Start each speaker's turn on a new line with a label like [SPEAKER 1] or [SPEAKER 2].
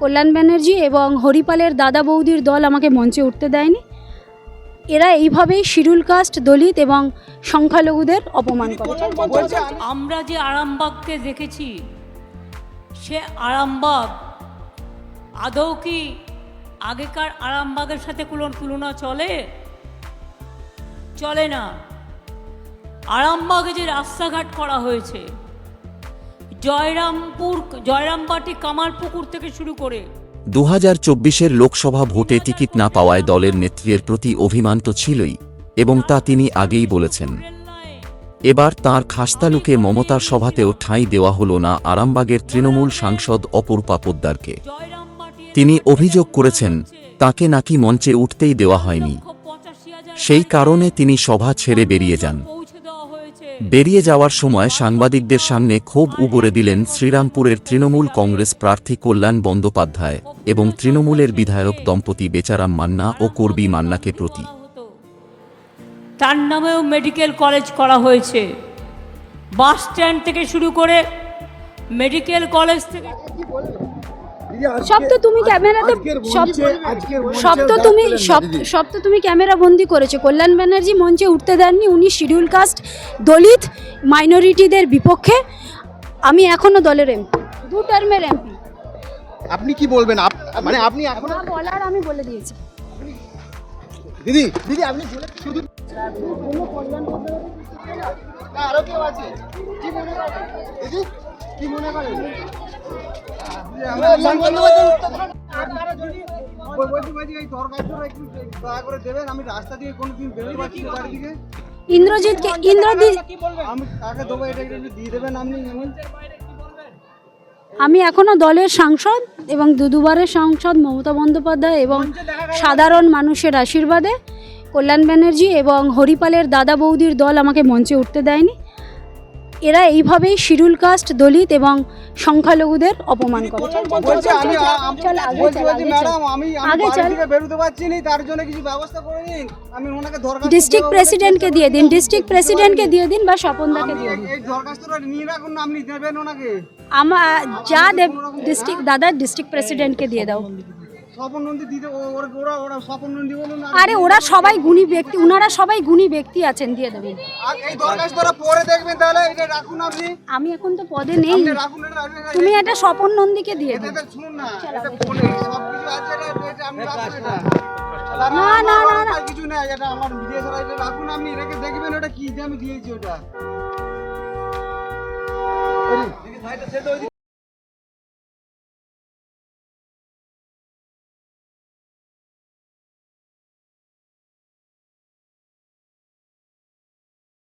[SPEAKER 1] কল্যাণ ব্যানার্জি এবং হরিপালের দাদা বৌদির দল আমাকে মঞ্চে উঠতে দেয়নি। এরা এইভাবেই শিডিউল কাস্ট দলিত এবং সংখ্যালঘুদের অপমান করে।
[SPEAKER 2] আমরা যে আরামবাগকে দেখেছি সে আরামবাগ আদৌ কি আগেকার আরামবাগের সাথে তুলনা চলে? চলে না। আরামবাগে যে রাস্তাঘাট করা হয়েছে জয়রামপুর জয়রামবাটি কামারপুকুর থেকে শুরু করে।
[SPEAKER 3] দু হাজার চব্বিশের লোকসভা ভোটে টিকিট না পাওয়ায় দলের নেত্রীর প্রতি অভিমান তো ছিলই, এবং তা তিনি আগেই বলেছেন। এবার তাঁর খাস্তালুকে মমতার সভাতেও ঠাঁই দেওয়া হল না আরামবাগের তৃণমূল সাংসদ অপরূপা পোদ্দারকে। তিনি অভিযোগ করেছেন, তাকে নাকি মঞ্চে উঠতেই দেওয়া হয়নি। সেই কারণে তিনি সভা ছেড়ে বেরিয়ে যান। বেরিয়ে যাওয়ার সময় সাংবাদিকদের সামনে ক্ষোভ উগরে দিলেন শ্রীরামপুরের তৃণমূল কংগ্রেস প্রার্থী কল্যাণ বন্দ্যোপাধ্যায় এবং তৃণমূলের বিধায়ক দম্পতি বেচারাম মান্না ও কর্বী মান্নাকে প্রতি।
[SPEAKER 2] তার নামেও মেডিকেল কলেজ করা হয়েছে। বাস স্ট্যান্ড থেকে শুরু করে মেডিকেল কলেজ থেকে
[SPEAKER 1] সব তো তুমি ক্যামেরাতে সব সব তো তুমি সব সব তো তুমি ক্যামেরা বন্দি করেছ। কল্যাণ ব্যানার্জি মঞ্চে উঠতে দেননি উনি শিডিউল কাস্ট দলিত মাইনরিটিদের বিপক্ষে। আমি এখনও দলের এমপি দু টার্মের এমপি
[SPEAKER 4] আপনি কি বলবেন? মানে আপনি এখন
[SPEAKER 1] বলার আমি বলে দিয়েছি।
[SPEAKER 4] দিদি দিদি আপনি শুধু আরও কেউ আছে? কি মনে করেন? দিদি কি মনে করেন? আমি রাস্তা দিয়ে কোনোদিন বেরোতে পারছি না বাড়ি থেকে
[SPEAKER 1] ইন্দ্রজিৎকে ইন্দ্রজিৎ
[SPEAKER 4] আমি কাকে দেবো এটা একটু দিয়ে দেবেন আপনি
[SPEAKER 1] আমি এখনও দলের সাংসদ এবং দু দুবারের সাংসদ মমতা বন্দ্যোপাধ্যায় এবং সাধারণ মানুষের আশীর্বাদে কল্যাণ ব্যানার্জি এবং হরিপালের দাদা বৌদির দল আমাকে মঞ্চে উঠতে দেয়নি। এরা এইভাবেই শিডিউল কাস্ট দলিত এবং সংখ্যালঘুদের অপমান করে। ডিস্ট্রিক্ট প্রেসিডেন্টকে দিয়ে দিন ডিস্ট্রিক্ট প্রেসিডেন্টকে দিয়ে দিন বা স্বপনদাকে দিয়ে দিন। আমার যা দেব ডিস্ট্রিক্ট দাদা ডিস্ট্রিক্ট প্রেসিডেন্টকে দিয়ে দাও।
[SPEAKER 4] স্বপন নন্দী দিতে ওরা ওরা ওরা স্বপন নন্দী বলুন
[SPEAKER 1] আরে ওরা সবাই গুণী ব্যক্তি ওনারা সবাই গুণী ব্যক্তি আছেন দিয়ে দেবেন।
[SPEAKER 4] এই দরখাস্তটা পরে দেখবেন তাহলে এটা রাখুন আপনি।
[SPEAKER 1] আমি এখন তো পদে নেই। তুমি এটা স্বপন নন্দীকে দিয়ে
[SPEAKER 4] শুনুন না এটা ফোনে সব কিছু আছে এটা এটা আপনি এটা।
[SPEAKER 1] না, না, না, না।
[SPEAKER 4] কিছু না এটা আমার বিদেশ এটা রাখুন আপনি রেখে দেখবেন ওটা কি যে আমি দিয়েছি ওটা।